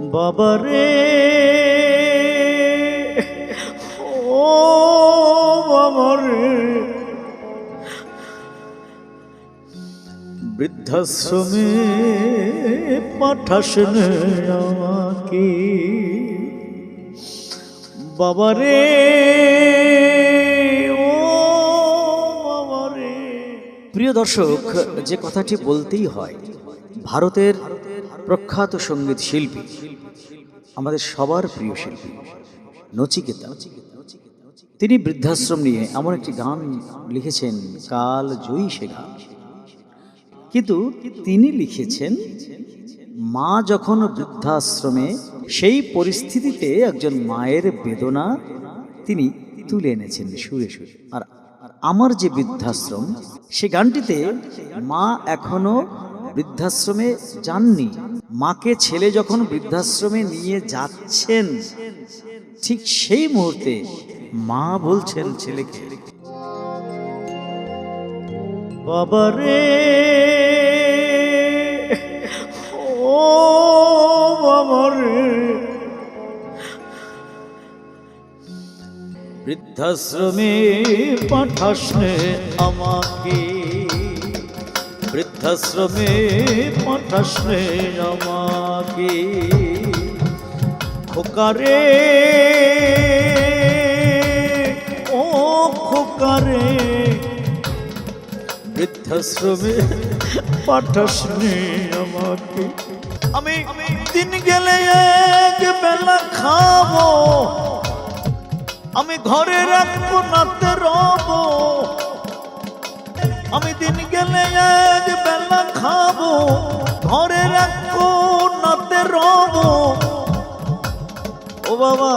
বাবারে ও বাবারে বৃদ্ধাশ্রমে পাঠাসন আমাকে। বাবারে প্রিয় দর্শক যে কথাটি বলতেই হয় ভারতের প্রখ্যাত সংগীত শিল্পী, আমাদের সবার প্রিয় শিল্পী, নচিকেতা। তিনি বৃদ্ধাশ্রম নিয়ে এমন একটি গান লিখেছেন, কাল জয়ী সে গান কিন্তু তিনি লিখেছেন, মা যখন বৃদ্ধাশ্রমে সেই পরিস্থিতিতে একজন মায়ের বেদনা তিনি তুলে এনেছেন সুরে সুরে। আর আমার যে বৃদ্ধাশ্রম, সে গানটিতে মা এখনও বৃদ্ধাশ্রমে যাননি। মাকে ছেলে যখন বৃদ্ধাশ্রমে নিয়ে যাচ্ছেন, ঠিক সেই মুহূর্তে মা বলছেন ছেলেকে বাবারে ও বাবারে বৃদ্ধাশ্রমে পাঠাসনে আমাকে। বৃদ্ধাশ্রমে পাঠাসনে আমাকে খোকারে, ও খোকারে। বৃদ্ধাশ্রমে পাঠাসনি আমাকে আমি দিন গেলে এক বেলা খাব। আমি ঘরে রাখব, নাতে রব। আমি দিন গেলে এক বেলা খাব, ঘরে রাখব, নাতে রব। ও বাবা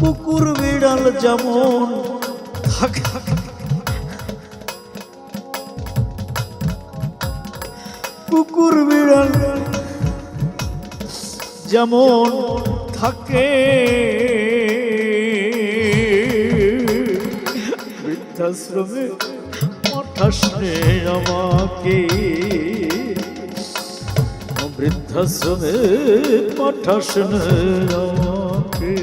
কুকুর বিড়াল যেমন। কুকুর বিড়াল যেমন থাকে। বৃদ্ধাশ্রমে পাঠাসনে আমাকে বৃদ্ধাশ্রমে পাঠাসনে আমাকে।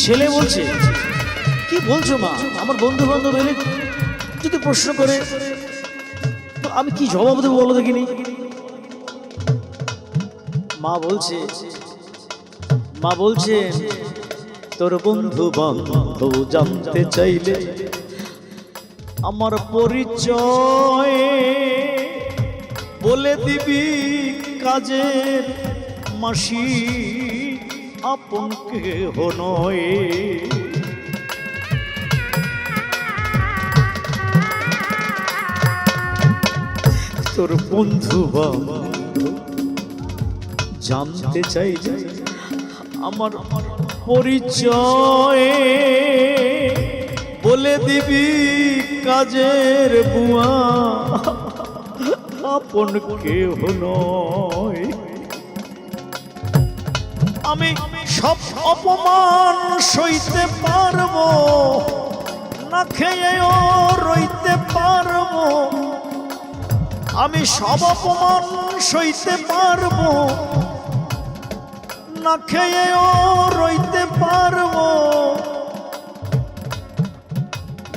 ছেলে বলছে কি বলছো মা? আমার বন্ধু বান্ধব এলে যদি প্রশ্ন করে, তো আমি কি জবাব দেবো বলো দেখিনি? মা বলছে মা বলছে, তোর বন্ধু বান্ধব জানতে চাইলে আমার পরিচয় বলে দিবি কাজের মাসি আপন কেহ নয়। তোর বন্ধু বাবা। জানতে চাইলে আমার পরিচয় বলে দিবি কাজের বুয়া। আপন কেহ নয়। আমি সব অপমান সইতে পারব, না খেয়েও রইতে পারব। আমি সব অপমান সইতে পারব। না খেয়েও রইতে পারব।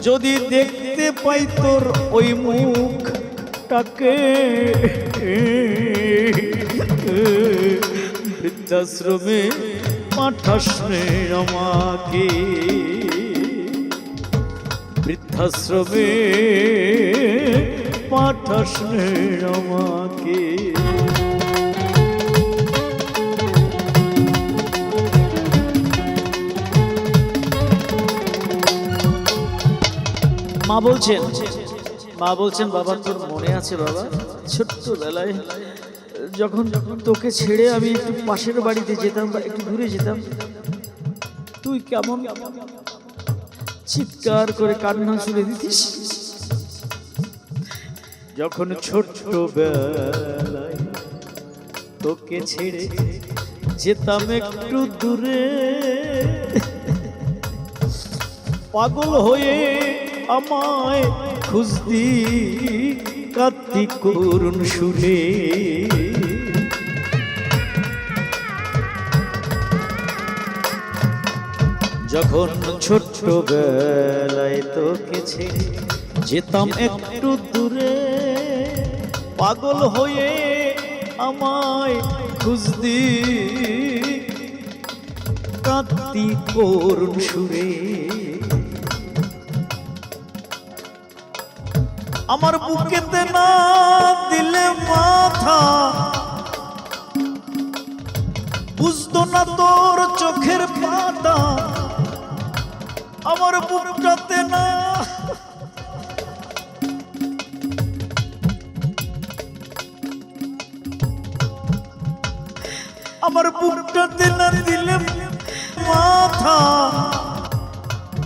যদি দেখতে পাই তোর ওই মুখটাকে, বৃদ্ধাশ্রমে পাঠাসনে আমাকে। বৃদ্ধাশ্রমে পাঠাসনে আমাকে। মা বলছেন মা বলছেন, বাবা, তোর মনে আছে বাবা? ছোট্টবেলায় যখন যখন তোকে ছেড়ে আমি একটু পাশের বাড়িতে যেতাম বা একটু দূরে যেতাম, তুই কেমন চিৎকার করে কান্না ছুড়ে দিতিস? যখন ছোট্ট বেলায় তোকে ছেড়ে যেতাম একটু দূরে, পাগল হয়ে আমায় খুঁজতি কার্তিক করুন সুরে। যখন ছোট্ট বেলায় তোকে ছেড়ে যেতাম একটু দূরে পাগল হয়ে আমায় খুঁজতি কাঁদতি করুণ সুরে। আমার বুকেতে না দিলে মাথা। বুঝতো না তোর চোখের পাতা। আমার বুকটাতে না আমার বুকটাতে না দিলে মাথা।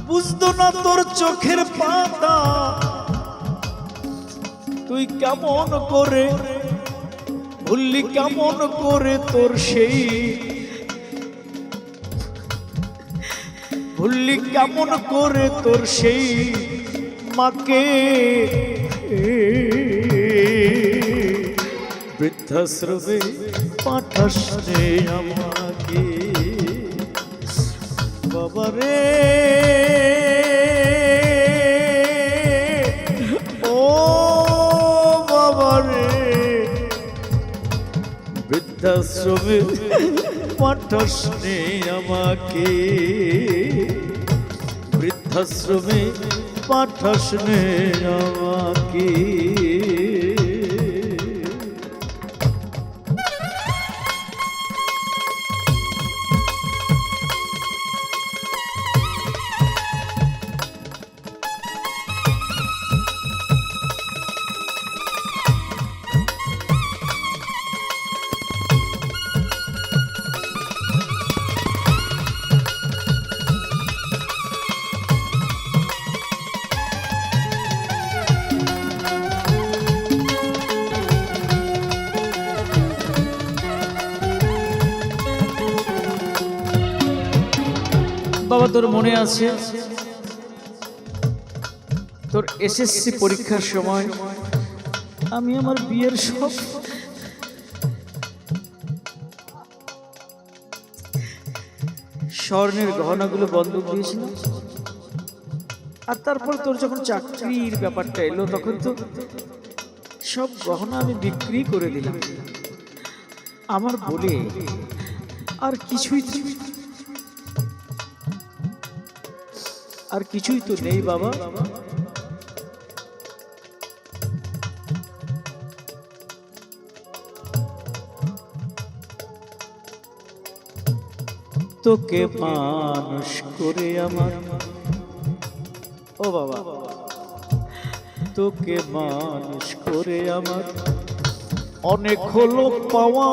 বুঝতো না তোর চোখের পাতা। তুই কেমন করে ভুললি, কেমন করে তোর সেই। ভুললি, কেমন করে তোর সেই মাকে। বৃদ্ধাশ্রমে পাঠাস রে আমাকে বাবারে ও বাবারে বৃদ্ধাশ্রমে পাঠাস রে আমাকে। বৃদ্ধাশ্রমে পাঠাস রে আমাকে। বাবা, তোর মনে আছে? তোর এসএসসি পরীক্ষার সময় আমি আমার বিয়ের সব স্বর্ণের গহনাগুলো বন্ধক দিয়েছিলাম আর তারপর তোর যখন চাকরির ব্যাপারটা এলো, তখন তো সব গহনা আমি বিক্রি করে দিলাম। আমার বলে আর কিছুই আর কিছুই তো নেই বাবা। তোকে মানুষ করে আমার। ও বাবা। তোকে মানুষ করে আমার। অনেক হলো পাওয়া।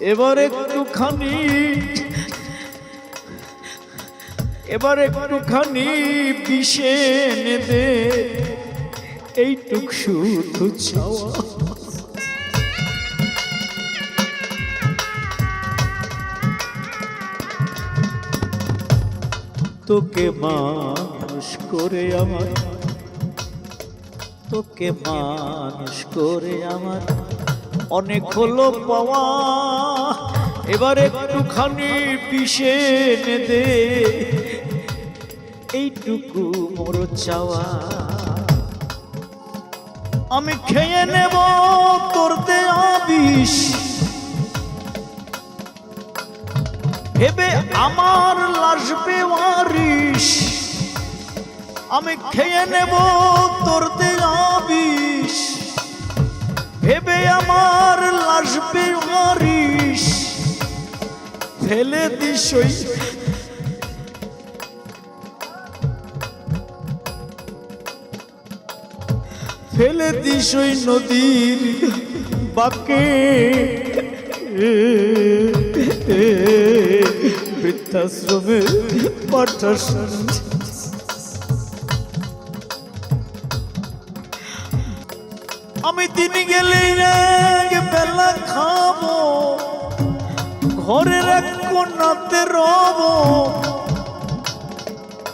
এবার একটুখানি এবার একটুখানি বিষে এনে দে এইটুক শুধু চাওয়া। তোকে মানুষ করে আমার, তোকে মানুষ করে আমার অনেক হলো পাওয়া। এবার একটুখানি এনে দে এইটুকু মোর চাওয়া। আমি খেয়ে নেব তোর দেয়া বিষ ভেবে আমার লাশ বেওয়ারিশ। আমি খেয়ে নেব তোর দেয়া বিষ ভেবে আমার লাশ বেওয়ারিশ। ফেলে দিস ফেলে দিসই নদীর বাকে। বৃদ্ধাশ্রমে পাঠাস। আমি দিন গেলে বেলা খাব। ঘরে রাখব নাতে রব।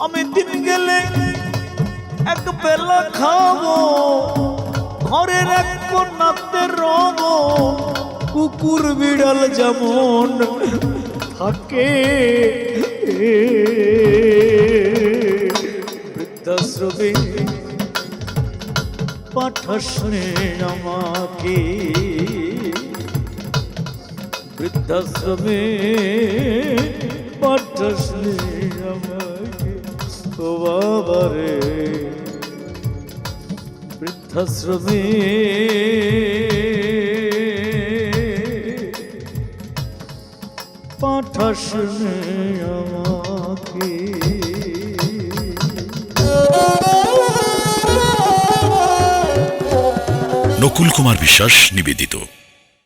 আমি দিন গেলে এক বেলা খাব। ঘরের এক কন্যাতে রব। কুকুর বিড়াল যেমন থাকে। বৃদ্ধাশ্রমে পাঠাসনে আমাকে। বৃদ্ধাশ্রমে পাঠাসনে আমাকে। ও বাবারে। বৃদ্ধাশ্রমে পাঠাসনে আমাকে। নকুল কুমার বিশ্বাস নিবেদিত।